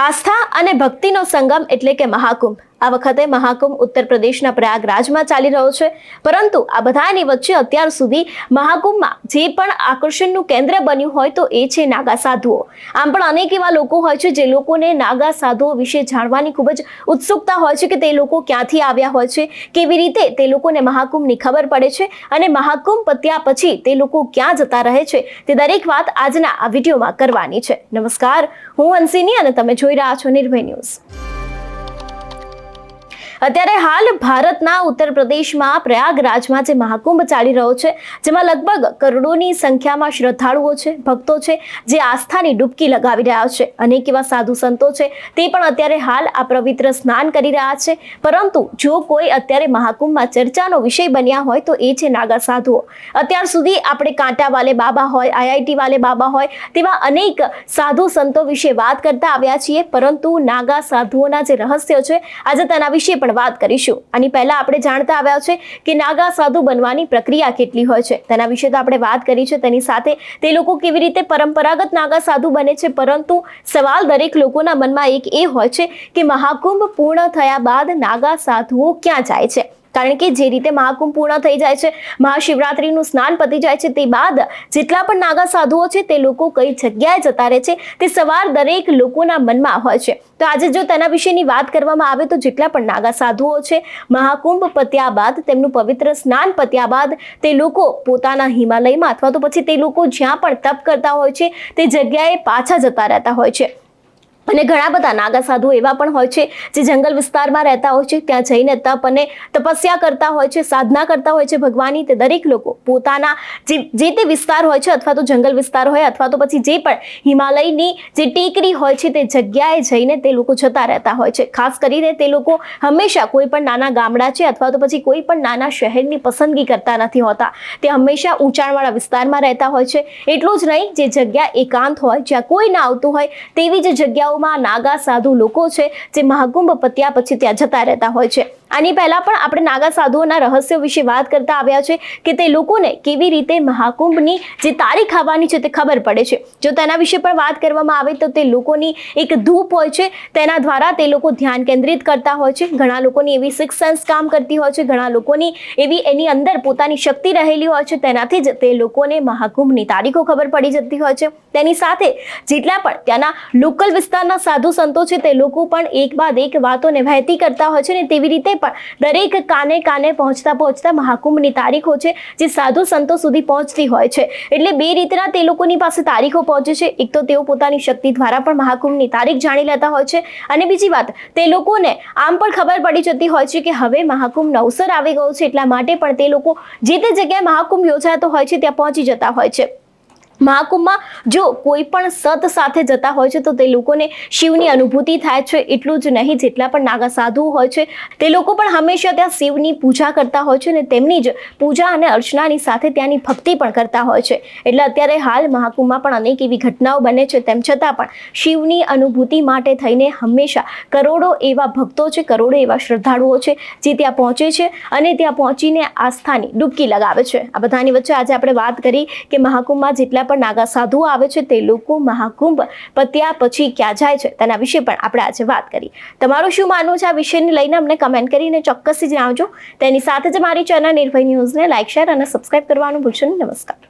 આસ્થા અને ભક્તિનો સંગમ એટલે કે મહાકુંભ. આ વખતે મહાકુંભ ઉત્તર પ્રદેશના પ્રયાગરાજમાં ચાલી રહ્યો છે. પરંતુ આ બધાની વચ્ચે અત્યાર સુધી મહાકુંભમાં જે પણ આકર્ષણનું કેન્દ્ર બન્યું હોય તો એ છે નાગા સાધુઓ. આમ પણ અનેક એવા લોકો હોય છે જે લોકોને નાગા સાધુઓ વિશે જાણવાની ખૂબ જ ઉત્સુકતા હોય છે કે તે લોકો ક્યાંથી આવ્યા હોય છે, કેવી રીતે તે લોકોને મહાકુંભની ખબર પડે છે અને મહાકુંભ પત્યા પછી તે લોકો ક્યાં જતા રહે છે તે દરેક વાત આજના આ વિડીયોમાં કરવાની છે. નમસ્કાર, હું અંસિની અને તમે જોઈ રહ્યા છો નિર્ભય ન્યૂઝ. અત્યારે હાલ ભારતના ઉત્તર પ્રદેશમાં પ્રયાગરાજમાં જે મહાકુંભ ચાલી રહ્યો છે, જેમાં લગભગ કરોડોની સંખ્યામાં શ્રદ્ધાળુઓ છે, ભક્તો છે, જે આસ્થાની ડૂબકી લગાવી રહ્યા છે. અનેક એવા સાધુ સંતો છે, તે પણ અત્યારે હાલ આ પવિત્ર સ્નાન કરી રહ્યા છે. પરંતુ જો કોઈ અત્યારે મહાકુંભમાં ચર્ચાનો વિષય બન્યા હોય, તો એ છે નાગા સાધુઓ. અત્યાર સુધી આપણે કાંટા વાલે બાબા હોય આઈઆઈટી વાલે બાબા હોય, તેવા અનેક સાધુ સંતો વિશે વાત કરતા આવ્યા છીએ. પરંતુ નાગા સાધુઓના જે રહસ્યો છે, આજે તેના વિશે પણ વાત કરીશું. આની પહેલા આપણે જાણતા આવ્યા છે કે નાગા સાધુ બનવાની પ્રક્રિયા કેટલી હોય છે. તેના વિશે તો આપણે વાત કરી છે. તેની સાથે તે લોકો કેવી રીતે પરંપરાગત નાગા સાધુ બને છે, પરંતુ સવાલ દરેક લોકોના મનમાં એક એ હોય છે કે મહાકુંભ પૂર્ણ થયા બાદ નાગા સાધુઓ ક્યાં જાય છે. કારણ કે જે રીતે મહાકુંભ પૂર્ણ થઈ જાય છે, મહાશિવરાત્રિનું સ્નાન પતી જાય છે, તે બાદ જેટલા પણ નાગા સાધુઓ છે, તે લોકો કઈ જગ્યાએ જતા રહે છે, તે સવાર દરેક લોકોના મનમાં હોય છે. તો આજે જો તેના વિશેની વાત કરવામાં આવે તો જેટલા પણ નાગા સાધુઓ છે, મહાકુંભ પત્યા બાદ, તેમનું પવિત્ર સ્નાન પત્યા બાદ તે લોકો પોતાના હિમાલયમાં અથવા તો પછી તે લોકો જ્યાં પણ તપ કરતા હોય છે, તે જગ્યાએ પાછા જતા રહેતા હોય છે. અને ઘણા બધા નાગા સાધુઓ એવા પણ હોય છે જે જંગલ વિસ્તારમાં રહેતા હોય છે, ત્યાં જઈને તપ અને તપસ્યા કરતા હોય છે, સાધના કરતા હોય છે ભગવાનની. તે દરેક લોકો પોતાના જે જે તે વિસ્તાર હોય છે, અથવા તો જંગલ વિસ્તાર હોય, અથવા તો પછી જે પણ હિમાલયની જે ટેકરી હોય છે, તે જગ્યાએ જઈને તે લોકો જતા રહેતા હોય છે. ખાસ કરીને તે લોકો હંમેશા કોઈ પણ નાના ગામડા છે, અથવા તો પછી કોઈ પણ નાના શહેરની પસંદગી કરતા નથી હોતા. તે હંમેશા ઊંચાણવાળા વિસ્તારમાં રહેતા હોય છે. એટલું જ નહીં, જે જગ્યા એકાંત હોય, જ્યાં કોઈ ના આવતું હોય, તેવી જ જગ્યાઓ માં નાગા સાધુ લોકો છે જે મહાકુંભ પત્યા પછી ત્યાં જતા રહેતા હોય છે. આની પહેલાં પણ આપણે નાગા સાધુઓના રહસ્યો વિશે વાત કરતા આવ્યા છે કે તે લોકોને કેવી રીતે મહાકુંભની જે તારીખ આવવાની છે તે ખબર પડે છે. જો તેના વિશે પણ વાત કરવામાં આવે તો તે લોકોની એક ધૂપ હોય છે. તેના દ્વારા તે લોકો ધ્યાન કેન્દ્રિત કરતા હોય છે. ઘણા લોકોની એવી સિક્સ સેન્સ કામ કરતી હોય છે. ઘણા લોકોની એવી એની અંદર પોતાની શક્તિ રહેલી હોય છે. તેનાથી જ તે લોકોને મહાકુંભની તારીખો ખબર પડી જતી હોય છે. તેની સાથે જેટલા પણ ત્યાંના લોકલ વિસ્તારના સાધુ સંતો છે તે લોકો પણ એક બાદ એક વાતોને વહેતી કરતા હોય છે ને તેવી રીતે પણ દરેક કાને કાને પહોંચતા પહોંચતા મહાકુંભની તારીખો છે, જે સાધુ સંતો સુધી પહોંચતી હોય છે. એટલે બે રીતના તે લોકોની પાસે તારીખો પહોંચે છે. એક તો તેઓ પોતાની શક્તિ દ્વારા પણ મહાકુંભની તારીખ જાણી લેતા હોય છે. અને બીજી વાત, તે લોકોને આમ પણ ખબર પડી જતી હોય છે કે હવે મહાકુંભ નવસર આવી ગયો છે, એટલા માટે પણ તે લોકો જે તે જગ્યાએ મહાકુંભ યોજાતો હોય છે, ત્યાં પહોંચી જતા હોય છે. મહાકુંભમાં જો કોઈ પણ સત સાથે જતા હોય છે, તો તે લોકોને શિવની અનુભૂતિ થાય છે. એટલું જ નહીં, જેટલા પણ નાગા સાધુ હોય છે, તે લોકો પણ હંમેશા ત્યાં શિવની પૂજા કરતા હોય છે અને તેમની જ પૂજા અને અર્ચનાની સાથે ત્યાંની ભક્તિ પણ કરતા હોય છે. એટલે અત્યારે હાલ મહાકુંભમાં પણ અનેક એવી ઘટનાઓ બને છે. તેમ છતાં પણ શિવની અનુભૂતિ માટે થઈને હંમેશા કરોડો એવા ભક્તો છે, કરોડો એવા શ્રદ્ધાળુઓ છે, જે ત્યાં પહોંચે છે અને ત્યાં પહોંચીને આસ્થાની ડૂબકી લગાવે છે. આ બધાની વચ્ચે આજે આપણે વાત કરી કે મહાકુંભમાં જેટલા પણ નાગા સાધુઓ આવે છે તે લોકો મહાકુંભ પત્યા પછી ક્યાં જાય છે? તેના વિશે પણ આપણે આજે વાત કરી. તમારું શું માનવું છે આ વિષયને લઈને? અમને કમેન્ટ કરીને ચોક્કસથી જણાવજો. તેની સાથે જ મારી ચેનલ નિર્ભય ન્યૂઝને લાઇક શેર અને સબસ્ક્રાઇબ કરવાનું ભૂલશો નમસ્કાર.